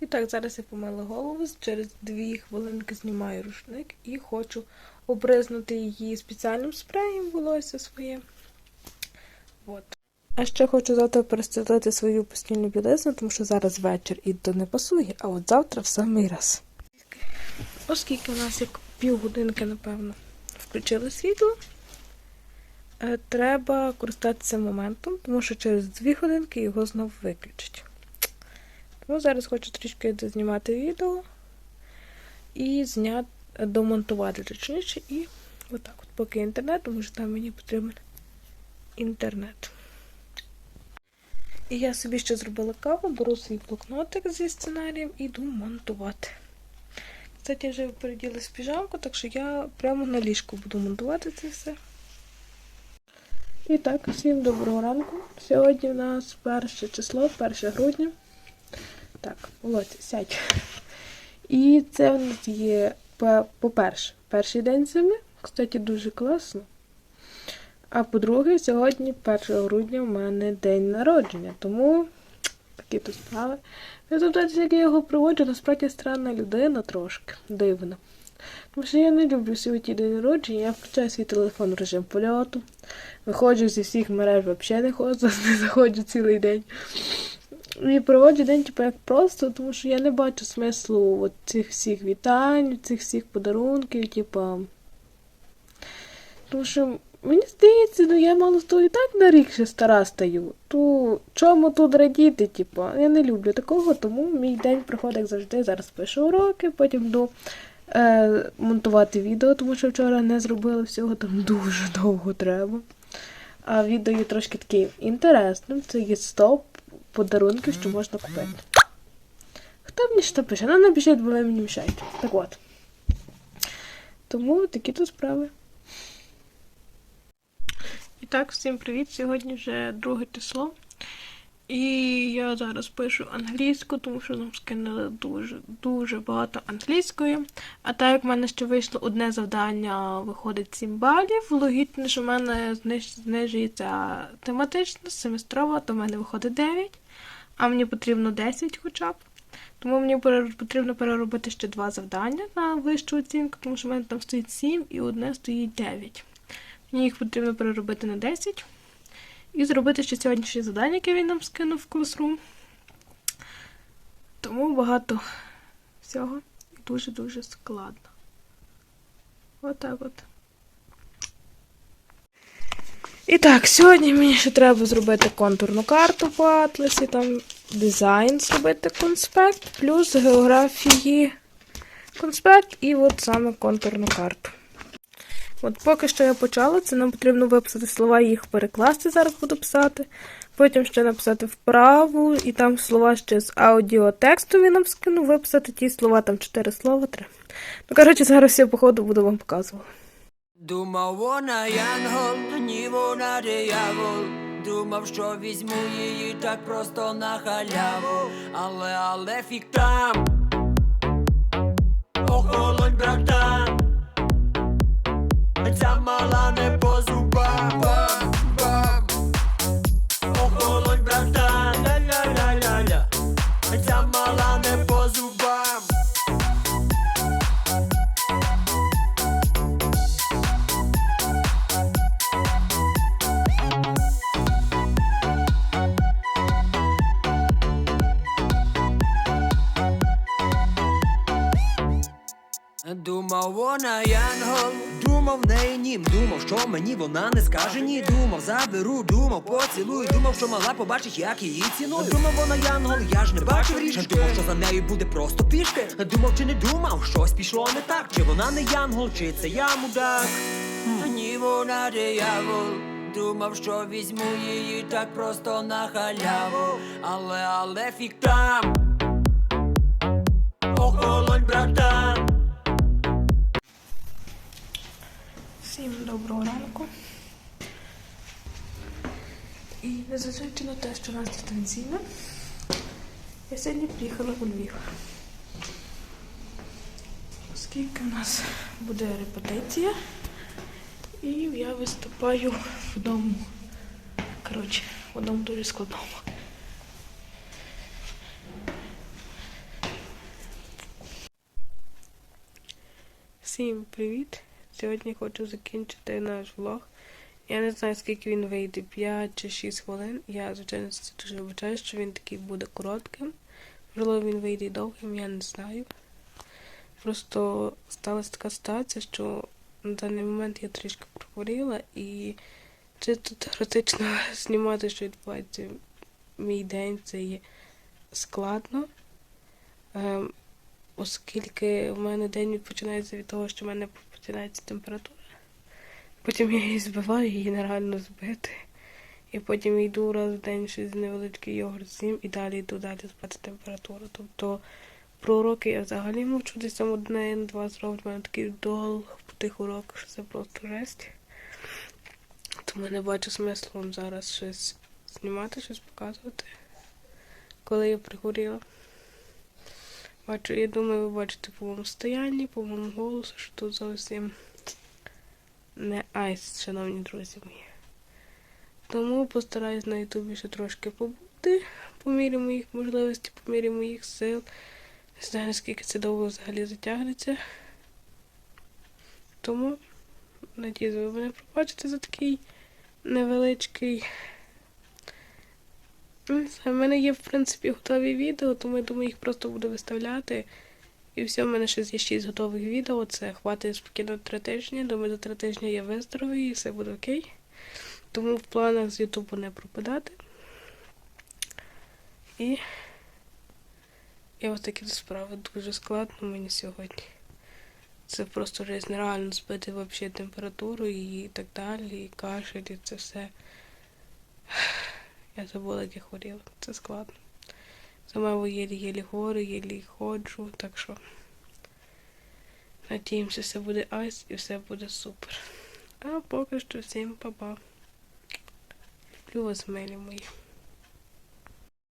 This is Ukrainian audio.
І так, зараз я помила голову, через дві хвилинки знімаю рушник і хочу обризнути її спеціальним спреєм волосся своє. От. А ще хочу завтра перестелити свою постільну білизну, тому що зараз вечір і то не пасує, а от завтра в самий раз. Оскільки у нас як півгодинки, напевно, включили світло, е, треба користатися моментом, тому що через дві годинки його знов виключать. Тому зараз хочу трішки знімати відео і зняти, домонтувати точніше, і отак от, поки інтернет, тому що там мені потрібен інтернет. І я собі ще зробила каву, беру свій блокнотик зі сценарієм і йду монтувати. Кстати, я вже переділась піжамку, так що я прямо на ліжку буду монтувати це все. І так, всім доброго ранку. Сьогодні у нас перше число, 1 грудня. Так, Володя, сядь. І це у нас є, по- по-перше, перший день зими. Кстати, дуже класно. А по-друге, сьогодні, 1 грудня, у мене день народження, тому такі тут справи. Ви як я його проводжу, насправді странна людина трошки, дивна. Тому що я не люблю сьогодні день народження, я включаю свій телефон в режим польоту, виходжу зі всіх мереж, взагалі не ходжу, не заходжу цілий день. І проводжу день, типу, як просто, тому що я не бачу смислу от цих всіх вітань, цих всіх подарунків, типу. Тому що мені здається, ну я мало того і так на рік ще стара стаю. То чому тут радіти, типу? Я не люблю такого, тому мій день проходить як завжди. Зараз пишу уроки, потім йду е, монтувати відео, тому що вчора не зробила всього, там дуже довго треба. А відео є трошки таким інтересним. Це є стоп подарунків, що можна купити. Хто мені що пише? Ну, напишіть, бо ви мені мішаєте. Так от. Тому такі тут справи. І так, всім привіт! Сьогодні вже друге число. І я зараз пишу англійську, тому що нам скинули дуже дуже багато англійської. А так як в мене ще вийшло одне завдання, виходить 7 балів. Логічно, що в мене зниж- знижується тематично, семестрова, то в мене виходить 9, а мені потрібно 10 хоча б. Тому мені потрібно переробити ще два завдання на вищу оцінку, тому що в мене там стоїть 7 і одне стоїть 9. Мені їх потрібно переробити на 10. І зробити ще сьогоднішнє завдання, яке він нам скинув в Classroom. Тому багато всього і дуже-дуже складно. Отак от. І так, сьогодні мені ще треба зробити контурну карту по атласі, там дизайн зробити конспект, плюс географії конспект і от саме контурну карту. От поки що я почала, це нам потрібно виписати слова, їх перекласти, зараз буду писати. Потім ще написати вправу, і там слова ще з аудіотексту він нам скину, виписати ті слова, там чотири слова треба. Ну, коротше, зараз я по ходу буду вам показувати. Думав, вона янгол, ні вона диявол. Думав, що візьму її так просто на халяву. Але, але фік там. Охолонь, братан. Ця мала не Думав, вона янгол, думав неї нім, думав, що мені вона не скаже ні. Думав, заберу, думав, поцілую, думав, що мала побачить, як її ціную. Думав, вона янгол, я ж не бачив річки. Думав, що за нею буде просто пішки. Думав, чи не думав, щось пішло не так. Чи вона не янгол, чи це я мудак? Ні, вона диявол. Думав, що візьму її так просто на халяву. Але, але фік там. незважаючи на те, що у нас дистанційна, я сьогодні приїхала у Львів. Оскільки у нас буде репетиція, і я виступаю вдома. Коротше, вдома дуже складно. Всім привіт! Сьогодні хочу закінчити наш влог. Я не знаю, скільки він вийде, 5 чи 6 хвилин. Я, звичайно, це дуже вибачаю, що він такий буде коротким. Можливо, він вийде довгим, я не знаю. Просто сталася така ситуація, що на даний момент я трішки прохворіла і чисто теоретично знімати, що відбувається мій день, це є складно. Ем, оскільки в мене день починається від того, що в мене починається температура. Потім я її збиваю, її нереально збити. І потім йду раз в день щось невеличкий йогурт з'їм і далі йду далі збити температуру. Тобто про уроки я взагалі мовчу десь там одне-два зроблю. У мене такий долг по тих уроках, що це просто жесть. Тому не бачу смислу вам зараз щось знімати, щось показувати, коли я прихворіла. Бачу, я думаю, ви бачите по моєму стоянні, по моєму голосу, що тут зовсім не айс, шановні друзі мої. Тому постараюсь на ютубі ще трошки побути по мірі моїх можливостей, по мірі моїх сил. Не знаю, наскільки це довго взагалі затягнеться. Тому, надіюсь, ви мене пробачите за такий невеличкий. В мене є, в принципі, готові відео, тому я думаю, їх просто буду виставляти. І все, в мене ще є 6 готових відео. Це хватить спокійно три тижні. Думаю, за три тижні я виздоровію і все буде окей. Тому в планах з Ютубу не пропадати. І. І ось такі справи дуже складно мені сьогодні. Це просто вже нереально збити взагалі температуру і так далі, і кашель, і це все. Я забула, як я хворіла. Це складно. Сама єлі-єлі гори, єлі ходжу, так що надіємося, все буде айс і все буде супер. А поки що всім па-па. Люблю вас, милі мої.